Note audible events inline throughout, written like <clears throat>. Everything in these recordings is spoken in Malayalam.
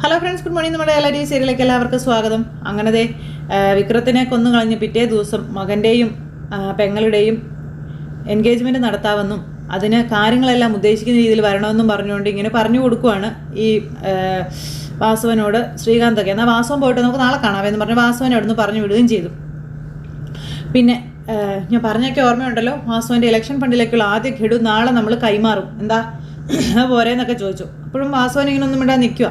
ഹലോ ഫ്രണ്ട്സ് ഗുഡ് മോർണിംഗ് നമ്മുടെ എല്ലാ സീരിയലിലേക്ക് എല്ലാവർക്കും സ്വാഗതം. അങ്ങനത്തെ വിക്രത്തിനെ കൊന്നു കളഞ്ഞ് പിറ്റേ ദിവസം മകന്റെയും പെങ്ങളുടെയും എൻഗേജ്മെന്റ് നടത്താമെന്നും അതിന് കാര്യങ്ങളെല്ലാം ഉദ്ദേശിക്കുന്ന രീതിയിൽ വരണമെന്നും പറഞ്ഞുകൊണ്ട് ഇങ്ങനെ പറഞ്ഞു കൊടുക്കുവാണ് ഈ വാസുവനോട് ശ്രീകാന്തൊക്കെ. എന്നാൽ വാസവൻ പോയിട്ട് നമുക്ക് നാളെ കാണാമെന്ന് പറഞ്ഞ് വാസവൻ അവിടുന്ന് പറഞ്ഞു വിടുകയും ചെയ്തു. പിന്നെ ഞാൻ പറഞ്ഞൊക്കെ ഓർമ്മയുണ്ടല്ലോ വാസുവിന്റെ ഇലക്ഷൻ ഫണ്ടിലേക്കുള്ള ആദ്യ ഘടു നാളെ നമ്മൾ കൈമാറും. എന്താ <clears throat> പോരേന്നൊക്കെ ചോദിച്ചു. അപ്പോഴും വാസുവൻ ഇങ്ങനെ ഒന്നും ഇടാൻ നിൽക്കുക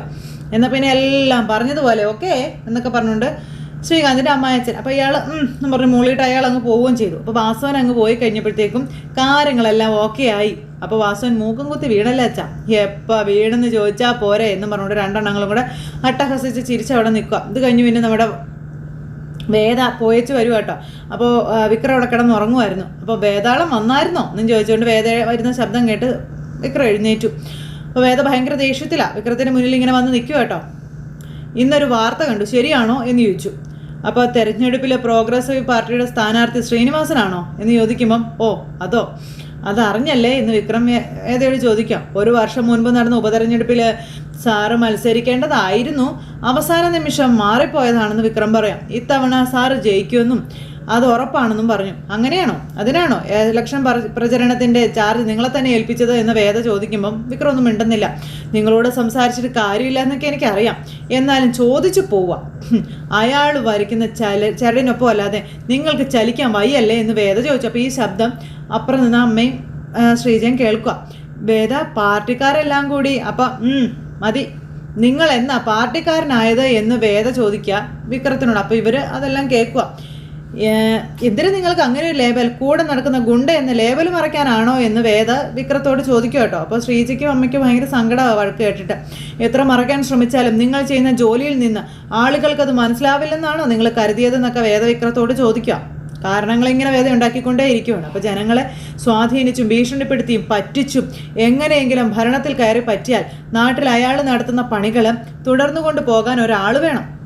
എന്നാൽ പിന്നെ എല്ലാം പറഞ്ഞതുപോലെ ഓക്കെ എന്നൊക്കെ പറഞ്ഞുകൊണ്ട് ശ്രീകാന്തിന്റെ അമ്മായച്ചൻ അപ്പോൾ ഇയാൾ എന്ന് പറഞ്ഞ് മൂളിയിട്ട് അയാൾ അങ്ങ് പോവുകയും ചെയ്തു. അപ്പോൾ വാസവൻ അങ്ങ് പോയി കഴിഞ്ഞപ്പോഴത്തേക്കും കാര്യങ്ങളെല്ലാം ഓക്കെ ആയി. അപ്പോൾ വാസവൻ മൂക്കും കുത്തി വീണല്ലേ അച്ഛാ? എപ്പോൾ വീണെന്ന് ചോദിച്ചാൽ പോരെ എന്ന് പറഞ്ഞുകൊണ്ട് രണ്ടെണ്ണങ്ങളും കൂടെ അട്ടഹസിച്ച് ചിരിച്ച് അവിടെ നിൽക്കുക. ഇത് കഴിഞ്ഞ് പിന്നെ നമ്മുടെ വേദ പോയച്ച് വരും കേട്ടോ. അപ്പോൾ വിക്രം അവിടെ കിടന്ന് ഉറങ്ങുമായിരുന്നു. അപ്പോൾ വേതാളം വന്നായിരുന്നോ? എന്നും ചോദിച്ചുകൊണ്ട് വേദ വരുന്ന ശബ്ദം കേട്ട് വിക്രം എഴുന്നേറ്റു. അപ്പോൾ വേദ ഭയങ്കര ദേഷ്യത്തിലാണ് വിക്രത്തിന് മുന്നിൽ ഇങ്ങനെ വന്ന് നിൽക്കുക കേട്ടോ. ഇന്നൊരു വാർത്ത കണ്ടു. ശരിയാണോ എന്ന് ചോദിച്ചു. അപ്പോൾ തെരഞ്ഞെടുപ്പിലെ പ്രോഗ്രസീവ് പാർട്ടിയുടെ സ്ഥാനാർത്ഥി ശ്രീനിവാസനാണോ എന്ന് ചോദിക്കുമ്പം ഓ അതോ. അതറിഞ്ഞല്ലേ ഇന്ന് വിക്രം ഏതേഴ് ചോദിക്കാം. ഒരു വർഷം മുൻപ് നടന്ന ഉപതെരഞ്ഞെടുപ്പിൽ സാറ് മത്സരിക്കേണ്ടതായിരുന്നു. അവസാന നിമിഷം മാറിപ്പോയതാണെന്ന് വിക്രം പറയാം. ഇത്തവണ സാറ് ജയിക്കുമെന്നും അത് ഉറപ്പാണെന്നും പറഞ്ഞു. അങ്ങനെയാണോ? അതിനാണോ? ഇലക്ഷൻ പ്രചരണത്തിന്റെ ചാർജ് നിങ്ങളെ തന്നെ ഏൽപ്പിച്ചത് എന്ന് വേദ ചോദിക്കുമ്പം വിക്രമൊന്നും മിണ്ടുന്നില്ല. നിങ്ങളോട് സംസാരിച്ചിട്ട് കാര്യമില്ല എന്നൊക്കെ എനിക്കറിയാം. എന്നാലും ചോദിച്ചു പോവുക അയാൾ വരയ്ക്കുന്ന ചല ചരടിനൊപ്പം അല്ലാതെ നിങ്ങൾക്ക് ചലിക്കാൻ വയ്യല്ലേ എന്ന് വേദ ചോദിച്ചപ്പോൾ ഈ ശബ്ദം അപ്പുറം നിന്ന് അമ്മയും ശ്രീജയും കേൾക്കുക വേദ പാർട്ടിക്കാരെല്ലാം കൂടി അപ്പം മതി. നിങ്ങൾ എന്നാ പാർട്ടിക്കാരനായത് എന്ന് വേദ ചോദിക്കുക വിക്രത്തിനോട്. അപ്പോൾ ഇവർ അതെല്ലാം കേൾക്കുക എന്തിനു നിങ്ങൾക്ക് അങ്ങനെ ഒരു ലേബൽ കൂടെ നടക്കുന്ന ഗുണ്ട എന്ന ലേബൽ മറയ്ക്കാനാണോ എന്ന് വേദ വിക്രത്തോട് ചോദിക്കും കേട്ടോ. അപ്പോൾ ശ്രീജിക്കും അമ്മയ്ക്കും ഭയങ്കര സങ്കടമാണ് വഴക്ക് കേട്ടിട്ട്. എത്ര മറയ്ക്കാൻ ശ്രമിച്ചാലും നിങ്ങൾ ചെയ്യുന്ന ജോലിയിൽ നിന്ന് ആളുകൾക്ക് അത് മനസ്സിലാവില്ലെന്നാണോ നിങ്ങൾ കരുതിയതെന്നൊക്കെ വേദ വിക്രത്തോട് ചോദിക്കുക. കാരണങ്ങൾ ഇങ്ങനെ വേദ ഉണ്ടാക്കിക്കൊണ്ടേ ഇരിക്കുകയാണ് അപ്പോൾ ജനങ്ങളെ സ്വാധീനിച്ചും ഭീഷണിപ്പെടുത്തിയും പറ്റിച്ചും എങ്ങനെയെങ്കിലും ഭരണത്തിൽ കയറി പറ്റിയാൽ നാട്ടിൽ അയാൾ നടത്തുന്ന പണികൾ തുടർന്നു കൊണ്ട് പോകാൻ ഒരാൾ വേണം.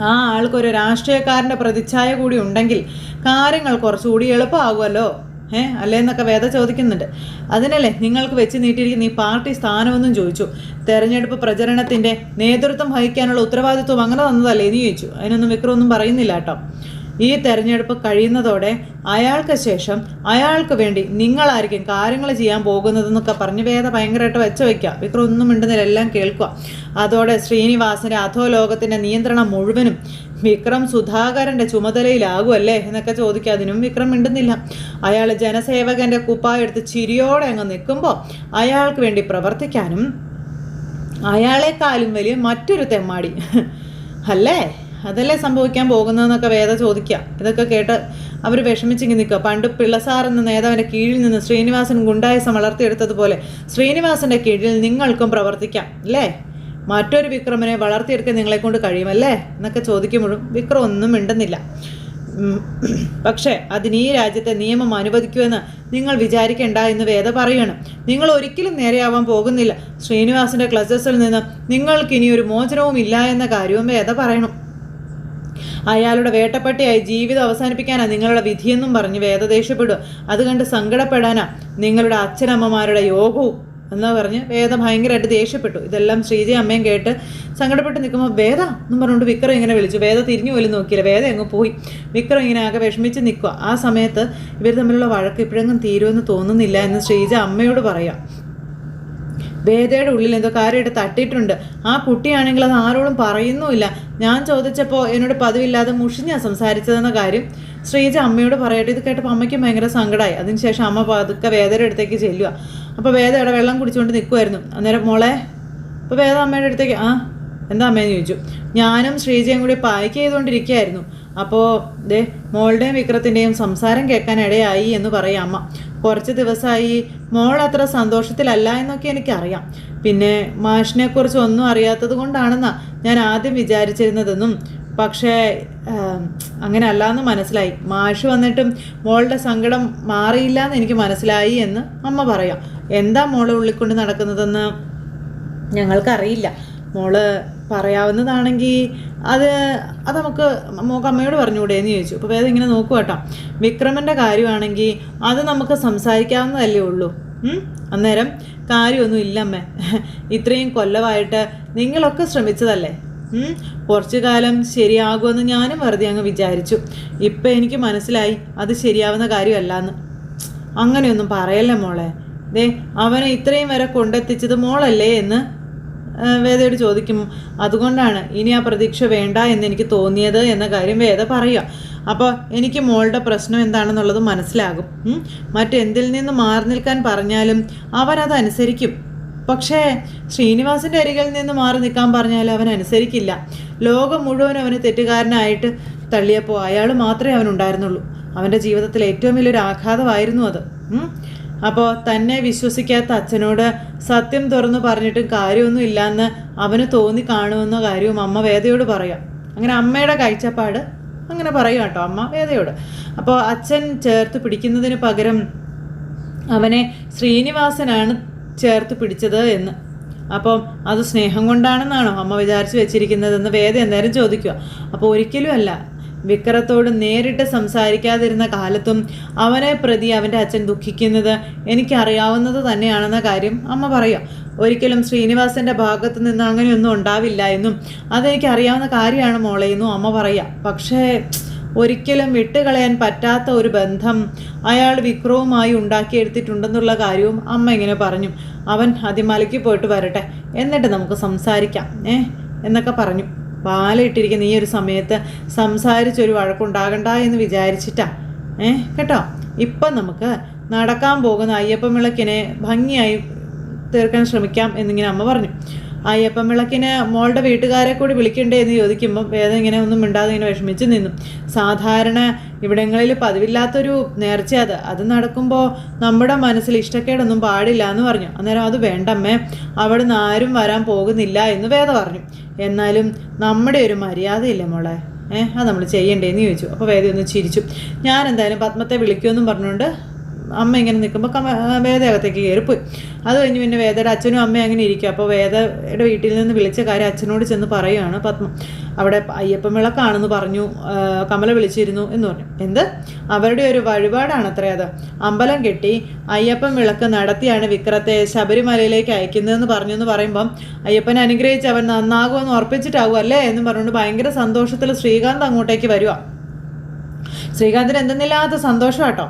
ആ ആൾക്കൊരു രാഷ്ട്രീയക്കാരന്റെ പ്രതിച്ഛായ കൂടി ഉണ്ടെങ്കിൽ കാര്യങ്ങൾ കുറച്ചുകൂടി എളുപ്പമാകുമല്ലോ. ഏ അല്ലേന്നൊക്കെ വേദ ചോദിക്കുന്നുണ്ട്. അതിനല്ലേ നിങ്ങൾക്ക് വെച്ച് നീട്ടിയിരിക്കുന്ന ഈ പാർട്ടി സ്ഥാനമൊന്നും ചോദിച്ചു. തെരഞ്ഞെടുപ്പ് പ്രചരണത്തിന്റെ നേതൃത്വം വഹിക്കാനുള്ള ഉത്തരവാദിത്വം അങ്ങനെ തന്നതല്ലേ? എന്ന് ചോദിച്ചു. അതിനൊന്നും വിക്രമൊന്നും പറയുന്നില്ല കേട്ടോ. ഈ തെരഞ്ഞെടുപ്പ് കഴിയുന്നതോടെ അയാൾക്ക് ശേഷം അയാൾക്ക് വേണ്ടി നിങ്ങളായിരിക്കും കാര്യങ്ങൾ ചെയ്യാൻ പോകുന്നതെന്നൊക്കെ പറഞ്ഞ് വേദ ഭയങ്കരമായിട്ട് വെച്ച് വയ്ക്കുക വിക്രം ഒന്നും മിണ്ടുന്നില്ല എല്ലാം കേൾക്കുക. അതോടെ ശ്രീനിവാസന്റെ അധോലോകത്തിന്റെ നിയന്ത്രണം മുഴുവനും വിക്രം സുധാകരന്റെ ചുമതലയിലാകുമല്ലേ എന്നൊക്കെ ചോദിക്കുക. അതിനും വിക്രം മിണ്ടുന്നില്ല. അയാൾ ജനസേവകന്റെ കുപ്പായെടുത്ത് ചിരിയോടെ അങ്ങ് നിൽക്കുമ്പോൾ അയാൾക്ക് വേണ്ടി പ്രവർത്തിക്കാനും അയാളെക്കാളും വലിയ മറ്റൊരു തെമ്മാടി. അല്ലേ? അതല്ലേ സംഭവിക്കാൻ പോകുന്നതെന്നൊക്കെ വേദ ചോദിക്കുക ഇതൊക്കെ കേട്ട് അവർ വിഷമിച്ചിങ്ങി നിൽക്കുക. പണ്ട് പിള്ളസാർ എന്ന നേതാവിന്റെ കീഴിൽ നിന്ന് ശ്രീനിവാസൻ ഗുണ്ടായസം വളർത്തിയെടുത്തതുപോലെ ശ്രീനിവാസന്റെ കീഴിൽ നിങ്ങൾക്കും പ്രവർത്തിക്കാം അല്ലേ? മറ്റൊരു വിക്രമനെ വളർത്തിയെടുക്കാൻ നിങ്ങളെക്കൊണ്ട് കഴിയുമല്ലേ? എന്നൊക്കെ ചോദിക്കുമ്പോഴും വിക്രം ഒന്നും മിണ്ടുന്നില്ല. പക്ഷേ അതിന് ഈ രാജ്യത്തെ നിയമം അനുവദിക്കുമെന്ന് നിങ്ങൾ വിചാരിക്കേണ്ട എന്ന് വേദ പറയാണ്. നിങ്ങൾ ഒരിക്കലും നേരെയാവാൻ പോകുന്നില്ല. ശ്രീനിവാസിന്റെ ക്ലസ്റ്റേഴ്സിൽ നിന്ന് നിങ്ങൾക്ക് ഇനി ഒരു മോചനവും ഇല്ല എന്ന കാര്യവും വേദ പറയണം. അയാളുടെ വേട്ടപ്പട്ടിയായി ജീവിതം അവസാനിപ്പിക്കാനാ നിങ്ങളുടെ വിധിയെന്നും പറഞ്ഞ് വേദ ദേഷ്യപ്പെടും അത് കണ്ട് സങ്കടപ്പെടാനാ നിങ്ങളുടെ അച്ഛനമ്മമാരുടെ യോഗവും എന്ന് പറഞ്ഞ് വേദ ഭയങ്കരമായിട്ട് ദേഷ്യപ്പെട്ടു. ഇതെല്ലാം ശ്രീജി അമ്മയും കേട്ട് സങ്കടപ്പെട്ട് നിൽക്കുമ്പോൾ വേദ എന്നും പറഞ്ഞുകൊണ്ട് വിക്രം ഇങ്ങനെ വിളിച്ചു. വേദ തിരിഞ്ഞു പോലും നോക്കിയില്ല. വേദ അങ്ങ് പോയി. വിക്രം ഇങ്ങനെ ആകെ വിഷമിച്ച് നിൽക്കുക ആ സമയത്ത് ഇവർ തമ്മിലുള്ള വഴക്ക് ഇപ്പോഴെങ്ങും തീരുമെന്ന് തോന്നുന്നില്ല എന്ന് ശ്രീജ അമ്മയോട് പറയാം. വേദയുടെ ഉള്ളിൽ എന്തോ കാര്യമായിട്ട് തട്ടിയിട്ടുണ്ട്. ആ കുട്ടിയാണെങ്കിൽ അത് ആരോടും പറയുന്നുമില്ല. ഞാൻ ചോദിച്ചപ്പോൾ എന്നോട് പതിവില്ലാതെ മുഷിഞ്ഞാ സംസാരിച്ചതെന്ന കാര്യം ശ്രീജ അമ്മയോട് പറയട്ടെ. ഇത് കേട്ടപ്പോൾ അമ്മയ്ക്ക് ഭയങ്കര സങ്കടമായി അതിനുശേഷം അമ്മ പതുക്കെ വേദയുടെ അടുത്തേക്ക് ചെല്ലുക അപ്പോൾ വേദ അവിടെ വെള്ളം കുടിച്ചുകൊണ്ട് നിൽക്കുമായിരുന്നു അന്നേരം മോളെ അപ്പോൾ വേദ അമ്മയുടെ അടുത്തേക്ക് ആ എന്താ അമ്മയെന്ന് ചോദിച്ചു. ഞാനും ശ്രീജയും കൂടി പായ്ക്ക് ചെയ്തുകൊണ്ടിരിക്കുകയായിരുന്നു. അപ്പോൾ ദേ മോളുടെയും വിക്രത്തിന്റെയും സംസാരം കേൾക്കാൻ ഇടയായി എന്ന് പറയാം അമ്മ. കുറച്ച് ദിവസമായി മോൾ അത്ര സന്തോഷത്തിലല്ല എന്നൊക്കെ എനിക്കറിയാം. പിന്നെ മാഷിനെക്കുറിച്ച് ഒന്നും അറിയാത്തത് കൊണ്ടാണെന്നാ ഞാൻ ആദ്യം വിചാരിച്ചിരുന്നതെന്നും. പക്ഷേ അങ്ങനെ അല്ലാന്ന് മനസ്സിലായി. മാഷ് വന്നിട്ടും മോളുടെ സങ്കടം മാറിയില്ല എന്ന് എനിക്ക് മനസ്സിലായി എന്ന് അമ്മ പറയാം. എന്താ മോളെ ഉള്ളിക്കൊണ്ട് നടക്കുന്നതെന്ന് ഞങ്ങൾക്കറിയില്ല. മോൾ പറയാവുന്നതാണെങ്കിൽ അത് അത് നമുക്ക് നമുക്ക് അമ്മയോട് പറഞ്ഞുകൂടെ എന്ന് ചോദിച്ചു. അപ്പോൾ വേദം ഇങ്ങനെ നോക്കുക കേട്ടോ. വിക്രമന്റെ കാര്യമാണെങ്കിൽ അത് നമുക്ക് സംസാരിക്കാവുന്നതല്ലേ ഉള്ളൂ? അന്നേരം കാര്യമൊന്നും ഇല്ലമ്മേ ഇത്രയും കൊല്ലമായിട്ട് നിങ്ങളൊക്കെ ശ്രമിച്ചതല്ലേ? കുറച്ചു കാലം ശരിയാകുമെന്ന് ഞാനും വെറുതെ അങ്ങ് വിചാരിച്ചു. ഇപ്പം എനിക്ക് മനസ്സിലായി അത് ശരിയാവുന്ന കാര്യമല്ല എന്ന് അങ്ങനെയൊന്നും പറയല്ലേ മോളെ? ദേ അവനെ ഇത്രയും വരെ കൊണ്ടെത്തിച്ചത് മോളല്ലേ എന്ന്. വേദയോട് ചോദിക്കും അതുകൊണ്ടാണ് ഇനി ആ പ്രതീക്ഷ വേണ്ട എന്ന് എനിക്ക് തോന്നിയത്? എന്ന കാര്യം വേദ പറയുക. അപ്പോൾ എനിക്ക് മോളുടെ പ്രശ്നം എന്താണെന്നുള്ളത് മനസ്സിലാകും. മറ്റെന്തിൽ നിന്ന് മാറി നിൽക്കാൻ പറഞ്ഞാലും അവരതനുസരിക്കും പക്ഷേ ശ്രീനിവാസിന്റെ അരികിൽ നിന്ന് മാറി നിൽക്കാൻ പറഞ്ഞാൽ അവൻ അനുസരിക്കില്ല. ലോകം മുഴുവൻ അവന് തെറ്റുകാരനായിട്ട് തള്ളിയപ്പോൾ അയാൾ മാത്രമേ അവനുണ്ടായിരുന്നുള്ളൂ. അവന്റെ ജീവിതത്തിൽ ഏറ്റവും വലിയൊരു ആഘാതമായിരുന്നു അത്. അപ്പോൾ തന്നെ വിശ്വസിക്കാത്ത അച്ഛനോട് സത്യം തുറന്നു പറഞ്ഞിട്ടും കാര്യമൊന്നും ഇല്ലയെന്ന് അവന് തോന്നി കാണുമെന്ന കാര്യവും അമ്മ വേദയോട് പറയാം. അങ്ങനെ അമ്മയുടെ കാഴ്ചപ്പാട് അങ്ങനെ പറയും കേട്ടോ അമ്മ വേദയോട്. അപ്പോൾ അച്ഛൻ ചേർത്ത് പിടിക്കുന്നതിന് പകരം അവനെ ശ്രീനിവാസനാണ് ചേർത്ത് പിടിച്ചത് എന്ന്. അപ്പം അത് സ്നേഹം കൊണ്ടാണെന്നാണോ അമ്മ വിചാരിച്ചു വെച്ചിരിക്കുന്നതെന്ന് വേദ എന്തായാലും ചോദിക്കുക അപ്പോൾ ഒരിക്കലും അല്ല വിക്രത്തോട് നേരിട്ട് സംസാരിക്കാതിരുന്ന കാലത്തും അവനെ പ്രതി അവന്റെ അച്ഛൻ ദുഃഖിക്കുന്നത് എനിക്കറിയാവുന്നത് തന്നെയാണെന്ന കാര്യം അമ്മ പറയുക. ഒരിക്കലും ശ്രീനിവാസന്റെ ഭാഗത്തു നിന്ന് അങ്ങനെയൊന്നും ഉണ്ടാവില്ല എന്നും അതെനിക്ക് അറിയാവുന്ന കാര്യമാണ് മോളെ എന്നും അമ്മ പറയുക. പക്ഷേ ഒരിക്കലും വിട്ടുകളയാൻ പറ്റാത്ത ഒരു ബന്ധം അയാൾ വിക്രവുമായി ഉണ്ടാക്കിയെടുത്തിട്ടുണ്ടെന്നുള്ള കാര്യവും അമ്മ ഇങ്ങനെ പറഞ്ഞു. അവൻ അതിമലയ്ക്ക് പോയിട്ട് വരട്ടെ. എന്നിട്ട് നമുക്ക് സംസാരിക്കാം ഏ? എന്നൊക്കെ പറഞ്ഞു. പാലിട്ടിരിക്കുന്ന ഈ ഒരു സമയത്ത് സംസാരിച്ചൊരു വഴക്കുണ്ടാകണ്ട എന്ന് വിചാരിച്ചിട്ടാ. ഏ കേട്ടോ? ഇപ്പം നമുക്ക് നടക്കാൻ പോകുന്ന അയ്യപ്പൻ വിളക്കിനെ ഭംഗിയായി തീർക്കാൻ ശ്രമിക്കാം എന്നിങ്ങനെ അമ്മ പറഞ്ഞു. അയ്യപ്പൻ വിളക്കിന് മോളുടെ വീട്ടുകാരെ കൂടി വിളിക്കണ്ടേ എന്ന് ചോദിക്കുമ്പോൾ വേദം ഇങ്ങനെ ഒന്നും മിണ്ടാതെ ഇങ്ങനെ വിഷമിച്ച് നിന്നു. സാധാരണ ഇവിടങ്ങളിൽ പതിവില്ലാത്തൊരു നേർച്ച അത്. അത് നടക്കുമ്പോൾ നമ്മുടെ മനസ്സിൽ ഇഷ്ടക്കേടൊന്നും പാടില്ല എന്ന് പറഞ്ഞു. അന്നേരം അത് വേണ്ടമ്മേ അവിടുന്ന് ആരും വരാൻ പോകുന്നില്ല എന്ന് വേദ പറഞ്ഞു. എന്നാലും നമ്മുടെ ഒരു മര്യാദയില്ലേ മോളെ. ഏഹ് അത് നമ്മൾ ചെയ്യണ്ടേന്ന് ചോദിച്ചു. അപ്പോൾ വേദി ഒന്ന് ചിരിച്ചു. ഞാൻ എന്തായാലും പത്മത്തെ വിളിക്കുമെന്നും പറഞ്ഞുകൊണ്ട് അമ്മ ഇങ്ങനെ നിൽക്കുമ്പോൾ കമ വേദയകത്തേക്ക് കയറിപ്പോയി. അത് കഴിഞ്ഞ് പിന്നെ വേദയുടെ അച്ഛനും അമ്മയും അങ്ങനെ ഇരിക്കും. അപ്പോൾ വേദയുടെ വീട്ടിൽ നിന്ന് വിളിച്ച കാര്യം അച്ഛനോട് ചെന്ന് പറയുകയാണ് പത്മ. അവിടെ അയ്യപ്പൻ വിളക്കാണെന്ന് പറഞ്ഞു കമല വിളിച്ചിരുന്നു എന്ന് പറഞ്ഞു. എന്ത്? അവരുടെ ഒരു വഴിപാടാണ് അത്രേ അത്. അമ്പലം കെട്ടി അയ്യപ്പൻ വിളക്ക് നടത്തിയാണ് വിക്രത്തെ ശബരിമലയിലേക്ക് അയക്കുന്നതെന്ന് പറഞ്ഞു എന്ന് പറയുമ്പം അയ്യപ്പനെ അനുഗ്രഹിച്ച് അവൻ നന്നാകുമെന്ന് ഉറപ്പിച്ചിട്ടാവും അല്ലേ എന്ന് പറഞ്ഞുകൊണ്ട് ഭയങ്കര സന്തോഷത്തിൽ ശ്രീകാന്ത് അങ്ങോട്ടേക്ക് വരുവാ. ശ്രീകാന്തിന് എന്തെന്നില്ലാത്ത സന്തോഷം കേട്ടോ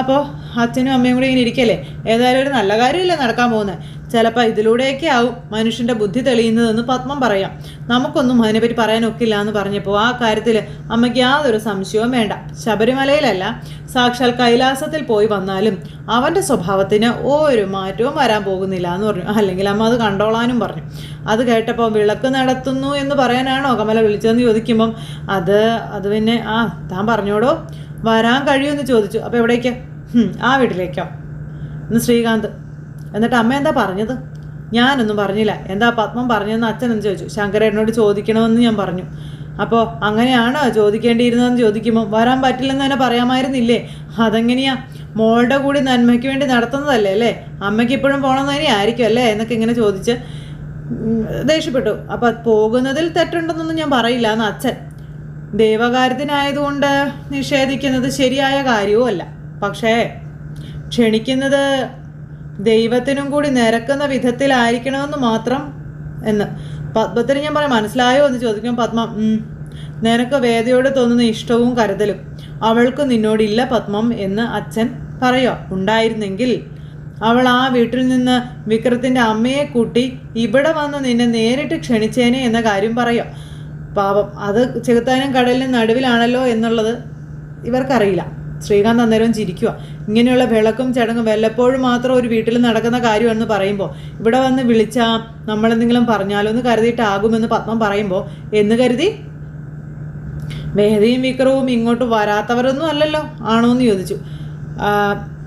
അപ്പോൾ അച്ഛനും അമ്മയും കൂടി ഇങ്ങനെ ഇരിക്കല്ലേ? ഏതായാലും ഒരു നല്ല കാര്യമില്ല നടക്കാൻ പോകുന്നത് ചിലപ്പോൾ ഇതിലൂടെയൊക്കെ ആവും മനുഷ്യന്റെ ബുദ്ധി തെളിയുന്നതെന്ന് പത്മം പറയാം. നമുക്കൊന്നും അതിനെപ്പറ്റി പറയാനൊക്കില്ല എന്ന് പറഞ്ഞപ്പോൾ ആ കാര്യത്തിൽ അമ്മയ്ക്ക് യാതൊരു സംശയവും വേണ്ട. ശബരിമലയിലല്ല സാക്ഷാൽ കൈലാസത്തിൽ പോയി വന്നാലും അവന്റെ സ്വഭാവത്തിന് ഒരു മാറ്റവും വരാൻ പോകുന്നില്ല എന്ന് പറഞ്ഞു. അല്ലെങ്കിൽ അമ്മ അത് കണ്ടോളാനും പറഞ്ഞു. അത് കേട്ടപ്പോൾ വിളക്ക് നടത്തുന്നു എന്ന് പറയാനാണോ കമല വിളിച്ചതെന്ന് ചോദിക്കുമ്പം അത് അത് പിന്നെ ആ താൻ പറഞ്ഞോടോ? വരാൻ കഴിയുമെന്ന് ചോദിച്ചു. അപ്പോൾ എവിടേക്ക്? ആ വീട്ടിലേക്കോ? എന്ന് ശ്രീകാന്ത്. എന്നിട്ട് അമ്മ എന്താ പറഞ്ഞത്? ഞാനൊന്നും പറഞ്ഞില്ല. എന്താ പത്മം പറഞ്ഞതെന്ന് അച്ഛനെന്ന് ചോദിച്ചു. ശങ്കരേട്ടനോട് ചോദിക്കണമെന്ന് ഞാൻ പറഞ്ഞു. അപ്പോൾ അങ്ങനെയാണോ ചോദിക്കേണ്ടിയിരുന്നതെന്ന് ചോദിക്കുമ്പോൾ വരാൻ പറ്റില്ലെന്ന് തന്നെ പറയാമായിരുന്നില്ലേ? അതെങ്ങനെയാ? മോളുടെ കൂടി നന്മയ്ക്ക് വേണ്ടി നടത്തുന്നതല്ലേ അല്ലേ? അമ്മയ്ക്ക് ഇപ്പോഴും പോകണമെന്ന് തന്നെ ആയിരിക്കും അല്ലേ? എന്നൊക്കെ ഇങ്ങനെ ചോദിച്ച് ദേഷ്യപ്പെട്ടു. അപ്പോൾ പോകുന്നതിൽ തെറ്റുണ്ടെന്നൊന്നും ഞാൻ പറയില്ല എന്ന് അച്ഛൻ ദൈവകാര്യത്തിനായതുകൊണ്ട് നിഷേധിക്കുന്നത് ശരിയായ കാര്യവുമല്ല. പക്ഷേ ക്ഷണിക്കുന്നത് ദൈവത്തിനും കൂടി നിരക്കുന്ന വിധത്തിലായിരിക്കണമെന്ന് മാത്രം എന്ന്. പത്മത്തിന് ഞാൻ പറയാം മനസ്സിലായോ എന്ന് ചോദിക്കും പത്മ "ഉം. നിനക്ക് വേദയോട് തോന്നുന്ന ഇഷ്ടവും കരുതലും അവൾക്ക് നിന്നോടില്ല പത്മം എന്ന് അച്ഛൻ പറയോ ഉണ്ടായിരുന്നെങ്കിൽ അവൾ ആ വീട്ടിൽ നിന്ന് വിക്രത്തിന്റെ അമ്മയെ കൂട്ടി ഇവിടെ വന്ന് നിന്നെ നേരിട്ട് ക്ഷണിച്ചേനെ എന്ന കാര്യം പറയാം പാപം. അത് ചെകുത്താനും കടലിനും നടുവിലാണല്ലോ എന്നുള്ളത് ഇവർക്കറിയില്ല. ശ്രീകാന്ത് അന്നേരം ചിരിക്കുക ഇങ്ങനെയുള്ള വിളക്കും ചടങ്ങും വല്ലപ്പോഴും മാത്രം ഒരു വീട്ടിൽ നടക്കുന്ന കാര്യമെന്ന് പറയുമ്പോൾ ഇവിടെ വന്ന് വിളിച്ചാൽ നമ്മളെന്തെങ്കിലും പറഞ്ഞാലോ എന്ന് കരുതിയിട്ടാകുമെന്ന് പത്മം പറയുമ്പോൾ എന്ന് കരുതി? മേധയും വിക്രവും ഇങ്ങോട്ട് വരാത്തവരൊന്നും അല്ലല്ലോ ആണോ എന്ന് ചോദിച്ചു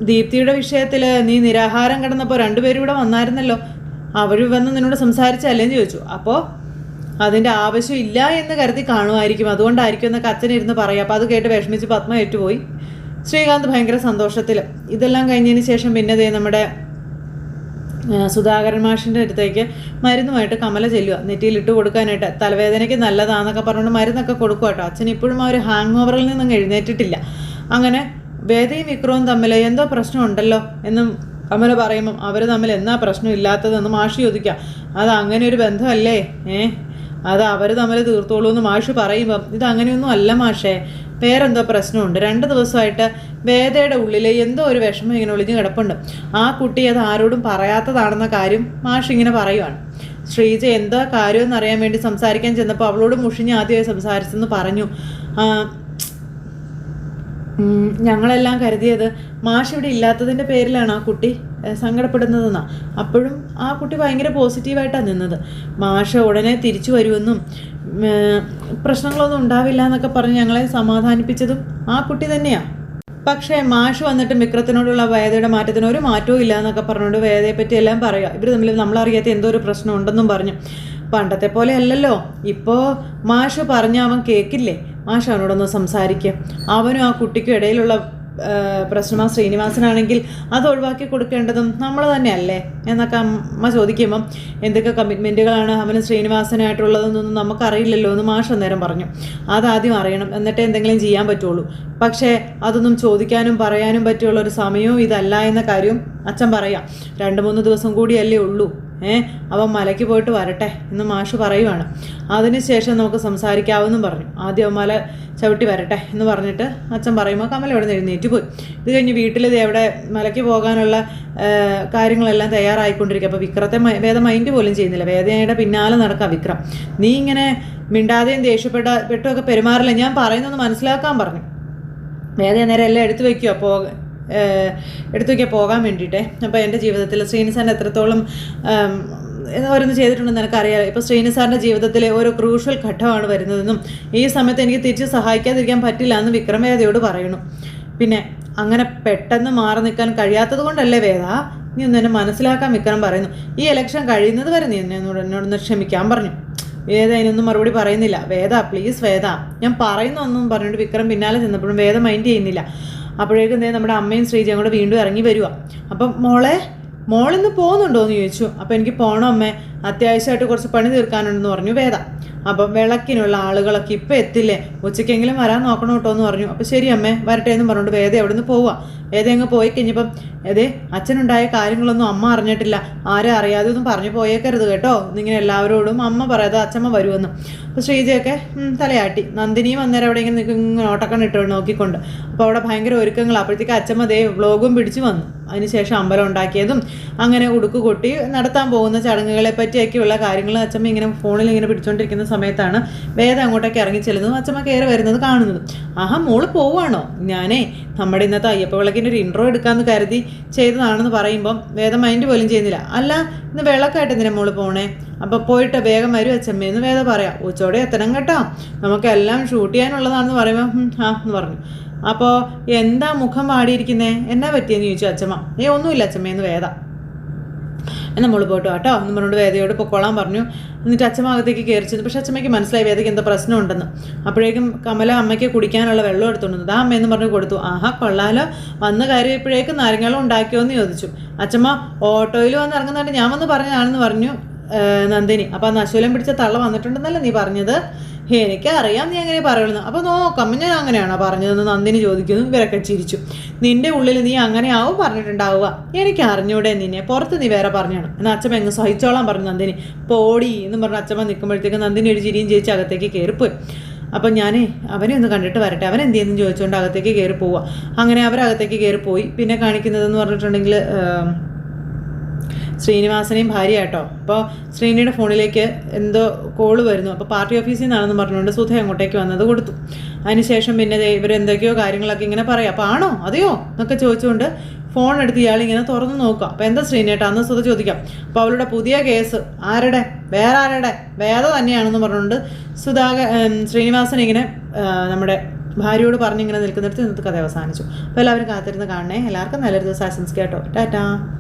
ദീപ്തിയുടെ വിഷയത്തിൽ നീ നിരാഹാരം കിടന്നപ്പോൾ രണ്ടുപേരും ഇവിടെ വന്നായിരുന്നല്ലോ. അവർ വന്ന് നിന്നോട് സംസാരിച്ചല്ലേന്ന് ചോദിച്ചു. അപ്പോൾ അതിന്റെ ആവശ്യമില്ല എന്ന് കരുതി കാണുമായിരിക്കും. അതുകൊണ്ടായിരിക്കും എന്നൊക്കെ അച്ഛനിരുന്ന് പറയാം അപ്പോൾ അത് കേട്ട് വിഷമിച്ച് പത്മ ഏറ്റുപോയി. ശ്രീകാന്ത് ഭയങ്കര സന്തോഷത്തിൽ ഇതെല്ലാം കഴിഞ്ഞതിന് ശേഷം പിന്നെ ദേ നമ്മുടെ സുധാകരൻ മാഷിന്റെ അടുത്തേക്ക് മരുന്നുമായിട്ട് കമല ചെല്ലുക നെറ്റിയിലിട്ട് കൊടുക്കാനായിട്ട്. തലവേദനയ്ക്ക് നല്ലതാണെന്നൊക്കെ പറഞ്ഞുകൊണ്ട് മരുന്നൊക്കെ കൊടുക്കുക കേട്ടോ. അച്ഛൻ ഇപ്പോഴും ആ ഒരു ഹാങ് ഓവറിൽ നിന്നും എഴുന്നേറ്റിട്ടില്ല. അങ്ങനെ വേദയും വിക്രവും തമ്മിൽ എന്തോ പ്രശ്നമുണ്ടല്ലോ എന്നും കമല പറയുമ്പം അവർ തമ്മിൽ എന്നാ പ്രശ്നം ഇല്ലാത്തതെന്ന് മാഷി ചോദിക്കുക അത് അങ്ങനെ ഒരു ബന്ധമല്ലേ? ഏ? അത് അവർ തമ്മിൽ തീർത്തോളൂ എന്ന് മാഷ് പറയുമ്പം ഇത് അങ്ങനെയൊന്നും അല്ല മാഷേ. വേറെന്തോ പ്രശ്നമുണ്ട്. രണ്ട് ദിവസമായിട്ട് വേദയുടെ ഉള്ളിൽ എന്തോ ഒരു വിഷമം ഇങ്ങനെ ഒളിഞ്ഞു കിടപ്പുണ്ട്. ആ കുട്ടി അത് ആരോടും പറയാത്തതാണെന്ന കാര്യം മാഷ് ഇങ്ങനെ പറയുവാണ്. ശ്രീജ എന്താ കാര്യമെന്ന് അറിയാൻ വേണ്ടി സംസാരിക്കാൻ ചെന്നപ്പോൾ അവളോട് മുഷിഞ്ഞ് ആദ്യമായി സംസാരിച്ചെന്ന് പറഞ്ഞു. ഞങ്ങളെല്ലാം കരുതിയത് മാഷ് ഇവിടെ ഇല്ലാത്തതിന്റെ പേരിലാണ് ആ കുട്ടി ഏഹ്, സങ്കടപ്പെടുന്നതെന്നാ. അപ്പോഴും ആ കുട്ടി ഭയങ്കര പോസിറ്റീവായിട്ടാണ് നിന്നത്. മാഷ് ഉടനെ തിരിച്ചു വരുമെന്നും പ്രശ്നങ്ങളൊന്നും ഉണ്ടാവില്ല എന്നൊക്കെ പറഞ്ഞ് ഞങ്ങളെ സമാധാനിപ്പിച്ചതും ആ കുട്ടി തന്നെയാണ് പക്ഷേ മാഷ് വന്നിട്ട് മിക്രത്തിനോടുള്ള വേദയുടെ മാറ്റത്തിന് ഒരു മാറ്റവും ഇല്ല എന്നൊക്കെ പറഞ്ഞുകൊണ്ട് വേദയെ പറ്റി എല്ലാം പറയുക ഇവർ തമ്മിൽ നമ്മളറിയാത്ത എന്തോ ഒരു പ്രശ്നം ഉണ്ടെന്നും പറഞ്ഞു. പണ്ടത്തെ പോലെ അല്ലല്ലോ. ഇപ്പോൾ മാഷ് പറഞ്ഞ അവൻ കേൾക്കില്ലേ മാഷ് അവനോടൊന്ന് സംസാരിക്കുക അവനും ആ കുട്ടിക്കും ഇടയിലുള്ള പ്രശ്നമാ പ്രശ്നം ശ്രീനിവാസനാണെങ്കിൽ അത് ഒഴിവാക്കി കൊടുക്കേണ്ടതും നമ്മൾ തന്നെയല്ലേ? എന്നൊക്കെ അമ്മ ചോദിക്കുമ്പം എന്തൊക്കെ കമ്മിറ്റ്മെന്റുകളാണ് അവന് ശ്രീനിവാസനായിട്ടുള്ളതെന്നൊന്നും നമുക്കറിയില്ലല്ലോ എന്ന് മാഷ് അന്നേരം പറഞ്ഞു. അതാദ്യം അറിയണം. എന്നിട്ട് എന്തെങ്കിലും ചെയ്യാൻ പറ്റുള്ളൂ. പക്ഷേ അതൊന്നും ചോദിക്കാനും പറയാനും പറ്റിയുള്ള ഒരു സമയവും ഇതല്ല എന്ന കാര്യവും അച്ഛൻ പറയാം. രണ്ട് മൂന്ന് ദിവസം കൂടിയല്ലേ ഉള്ളൂ. ഏ അവൻ മലയ്ക്ക് പോയിട്ട് വരട്ടെ എന്ന് മാഷ് പറയുവാണ്. അതിനുശേഷം നമുക്ക് സംസാരിക്കാമെന്നും പറഞ്ഞു. ആദ്യം അവൻ മല ചവിട്ടി വരട്ടെ എന്ന് പറഞ്ഞിട്ട് അച്ഛൻ പറയുമ്പോൾ കമൽ ഇവിടെ നിന്ന് എഴുന്നേറ്റ് പോയി. ഇത് കഴിഞ്ഞ് വീട്ടിൽ ദേ എവിടെ മലയ്ക്ക് പോകാനുള്ള കാര്യങ്ങളെല്ലാം തയ്യാറായിക്കൊണ്ടിരിക്കുക അപ്പോൾ വിക്രത്തെ വേദ മൈൻഡ് പോലും ചെയ്യുന്നില്ല. വേദനയുടെ പിന്നാലെ നടക്കുക വിക്രം. നീ ഇങ്ങനെ മിണ്ടാതെയും ദേഷ്യപ്പെട്ട പെട്ടുമൊക്കെ പെരുമാറില്ല? ഞാൻ പറയുന്നൊന്ന് മനസ്സിലാക്കാൻ പറഞ്ഞു. വേദ നേരെ എല്ലാം എടുത്തു വയ്ക്കുക പോക ഏഹ് എടുത്തു വയ്ക്കുക പോകാൻ വേണ്ടിയിട്ടേ. അപ്പോൾ എന്റെ ജീവിതത്തിൽ ശ്രീനിസാൻ എത്രത്തോളം ഓരോന്ന് ചെയ്തിട്ടുണ്ടെന്ന് എനിക്കറിയാം ഇപ്പോൾ ശ്രീനിസാറിന്റെ ജീവിതത്തിലെ ഓരോ ക്രൂഷ്യൽ ഘട്ടമാണ് വരുന്നതെന്നും ഈ സമയത്ത് എനിക്ക് തിരിച്ച് സഹായിക്കാതിരിക്കാൻ പറ്റില്ല എന്ന് വിക്രമവേദയോട് പറയുന്നു. പിന്നെ അങ്ങനെ പെട്ടെന്ന് മാറി നിൽക്കാൻ കഴിയാത്തത് കൊണ്ടല്ലേ വേദ? നീ ഒന്ന് എന്നെ മനസ്സിലാക്കാൻ വിക്രം പറയുന്നു. ഈ ഇലക്ഷൻ കഴിയുന്നത് വരെ നീ എന്നെ എന്നോട് എന്നോടൊന്ന് ക്ഷമിക്കാൻ പറഞ്ഞു. വേദ അതിനൊന്നും മറുപടി പറയുന്നില്ല. വേദ പ്ലീസ് വേദ. ഞാൻ പറയുന്നൊന്നും പറഞ്ഞിട്ട് വിക്രം പിന്നാലെ ചെന്നപ്പോഴും വേദ മൈൻഡ് ചെയ്യുന്നില്ല. അപ്പോഴേക്കും നേരെ നമ്മുടെ അമ്മയും ശ്രീജയും കൂടെ വീണ്ടും ഇറങ്ങി വരിക അപ്പം മോളെ മോളിന്ന് പോകുന്നുണ്ടോ എന്ന് ചോദിച്ചു. അപ്പം എനിക്ക് പോകണം അമ്മേ അത്യാവശ്യമായിട്ട് കുറച്ച് പണി തീർക്കാനുണ്ടെന്ന് പറഞ്ഞു വേദ. അപ്പം വിളക്കിനുള്ള ആളുകളൊക്കെ ഇപ്പം എത്തില്ലേ? ഉച്ചയ്ക്കെങ്കിലും വരാൻ നോക്കണം കേട്ടോ എന്ന് പറഞ്ഞു. അപ്പം ശരി അമ്മേ വരട്ടെ എന്ന് പറഞ്ഞുകൊണ്ട് വേദ അവിടെ നിന്ന് പോവുക അങ്ങ് പോയി കഴിഞ്ഞപ്പം ഏതേ അച്ഛനുണ്ടായ കാര്യങ്ങളൊന്നും അമ്മ അറിഞ്ഞിട്ടില്ല. ആരും അറിയാതെ ഒന്നും പറഞ്ഞു പോയേക്കരുത് കേട്ടോ. എന്നിങ്ങനെ എല്ലാവരോടും അമ്മ പറയാതെ അച്ഛമ്മ വരുമെന്ന്. അപ്പോൾ ശ്രീജയൊക്കെ തലയാട്ടി. നന്ദിനിയും അന്നേരം അവിടെ ഇങ്ങനെ ഇങ്ങനെ ഓട്ടക്കണ്ണ് ഇട്ട് നോക്കിക്കൊണ്ട്. അപ്പോൾ അവിടെ ഭയങ്കര ഒരുക്കങ്ങൾ അപ്പോഴത്തേക്ക് അച്ഛമ്മ ദേ വ്ലോഗും പിടിച്ചു വന്നു. അതിനുശേഷം അമ്പലം ഉണ്ടാക്കിയതും അങ്ങനെ ഉടുക്ക് കൊട്ടി നടത്താൻ പോകുന്ന ചടങ്ങുകളെ പറ്റിയൊക്കെയുള്ള കാര്യങ്ങൾ അച്ഛമ്മ ഇങ്ങനെ ഫോണിൽ ഇങ്ങനെ പിടിച്ചുകൊണ്ടിരിക്കുന്ന സമയത്താണ് വേദം അങ്ങോട്ടേക്ക് ഇറങ്ങി ചെല്ലുന്നതും. അച്ഛമ്മ കയറി വരുന്നത് കാണുന്നതും. ആഹാ മോൾ പോവാണോ? ഞാനേ നമ്മുടെ ഇന്നത്തെ അയ്യപ്പ വിളക്കിന്റെ ഒരു ഇൻട്രോ എടുക്കാമെന്ന് കരുതി ചെയ്തതാണെന്ന് പറയുമ്പം വേദ മൈൻഡ് പോലും ചെയ്യുന്നില്ല. അല്ല ഇന്ന് വിളക്കായിട്ട് എന്തിനാ മോൾ പോണേ? അപ്പോൾ പോയിട്ട് വേഗം വരും അച്ഛമ്മയെന്ന് വേദ പറയാം. ഉച്ചോടെ എത്തണം കേട്ടോ. നമുക്കെല്ലാം ഷൂട്ട് ചെയ്യാനുള്ളതാണെന്ന് പറയുമ്പോൾ "ഉം, ആ എന്ന് പറഞ്ഞു. അപ്പോൾ എന്താ മുഖം വാടിയിരിക്കുന്നേ? എന്നാ പറ്റിയെന്ന് ചോദിച്ചു അച്ഛമ്മ. ഏ ഒന്നുമില്ല അച്ഛമ്മയെന്ന് വേദ. നമ്മൾ പോയിട്ട് കേട്ടോ എന്ന് പറഞ്ഞുകൊണ്ട് വേദയോട് പൊക്കോളാൻ പറഞ്ഞു. എന്നിട്ട് അച്ഛമ്മ അകത്തേക്ക് കയറി ചെന്നു. പക്ഷെ അച്ഛമ്മയ്ക്ക് മനസ്സിലായി വേദയ്ക്ക് എന്താ പ്രശ്നം ഉണ്ടെന്ന് അപ്പോഴേക്കും കമല അമ്മയ്ക്ക് കുടിക്കാനുള്ള വെള്ളം എടുത്തുകൊണ്ടു ആ അമ്മയെന്ന് പറഞ്ഞ് കൊടുത്തു. ആഹാ കൊള്ളാലോ. വന്ന് കയറിയപ്പോഴേക്കും നാരങ്ങളും ഉണ്ടാക്കിയോ എന്ന് ചോദിച്ചു. അച്ഛമ്മ ഓട്ടോയിൽ വന്ന് ഇറങ്ങുന്നതായിട്ട് ഞാൻ വന്ന് പറഞ്ഞതാണെന്ന് പറഞ്ഞു നന്ദിനി. അപ്പം ആ നശൂലം പിടിച്ച തള്ള വന്നിട്ടുണ്ടെന്നല്ലേ നീ പറഞ്ഞത്? എനിക്കറിയാം നീ അങ്ങനെ പറയുന്നു. അപ്പോൾ നോക്കാം ഞാൻ അങ്ങനെയാണോ പറഞ്ഞതെന്ന് നന്ദിനി ചോദിക്കുന്നു. ഇവരൊക്കെ ചിരിച്ചു. നിന്റെ ഉള്ളിൽ നീ അങ്ങനെയാവും പറഞ്ഞിട്ടുണ്ടാവുക. എനിക്ക് അറിഞ്ഞൂടെ നിന്നെ. പുറത്ത് നീ വേറെ പറഞ്ഞാണ്. എന്നാൽ അച്ഛമ്മ എങ്ങ് സഹിച്ചോളാം പറഞ്ഞു നന്ദിനി. പോടി എന്ന് പറഞ്ഞ അച്ഛമ്മ നിൽക്കുമ്പോഴത്തേക്ക് നന്ദിനി ഒരു ചിരിയും ചേച്ചി അകത്തേക്ക് കയറിപ്പോയി. അപ്പം ഞാനേ അവനെ ഒന്ന് കണ്ടിട്ട് വരട്ടെ. അവൻ എന്ത് ചെയ്യുന്നു ചോദിച്ചുകൊണ്ട് അകത്തേക്ക് കയറി പോവുക അങ്ങനെ അവരകത്തേക്ക് കയറി പോയി പിന്നെ കാണിക്കുന്നതെന്ന് പറഞ്ഞിട്ടുണ്ടെങ്കിൽ ശ്രീനിവാസനെയും ഭാര്യ കേട്ടോ അപ്പോൾ ശ്രീനിയുടെ ഫോണിലേക്ക് എന്തോ കോൾ വരുന്നു. അപ്പോൾ പാർട്ടി ഓഫീസിൽ നിന്നാണെന്ന് പറഞ്ഞുകൊണ്ട് സുധ അങ്ങോട്ടേക്ക് വന്നത് കൊടുത്തു. അതിനുശേഷം പിന്നെ ഇവരെന്തൊക്കെയോ കാര്യങ്ങളൊക്കെ ഇങ്ങനെ പറയാം. അപ്പോൾ ആണോ? അതെയോ? എന്നൊക്കെ ചോദിച്ചുകൊണ്ട് ഫോൺ എടുത്ത് ഇയാൾ ഇങ്ങനെ തുറന്നു നോക്കുക. അപ്പോൾ എന്താ ശ്രീനേട്ടാ? അന്ന് സുധ ചോദിക്കാം. അപ്പോൾ അവളുടെ പുതിയ കേസ് ആരുടെ? വേറെ ആരുടെ? വേദ തന്നെയാണെന്ന് പറഞ്ഞുകൊണ്ട് സുധാക ഉം, ശ്രീനിവാസൻ ഇങ്ങനെ നമ്മുടെ ഭാര്യയോട് പറഞ്ഞിങ്ങനെ നിൽക്കുന്നിടത്ത് ഇന്നത്തെ കഥ അവസാനിച്ചു. അപ്പോൾ എല്ലാവരും കാത്തിരുന്ന് കാണണേ. എല്ലാവർക്കും നല്ലൊരു ദിവസം ആശംസിക്കാം കേട്ടോ. ടാറ്റാ.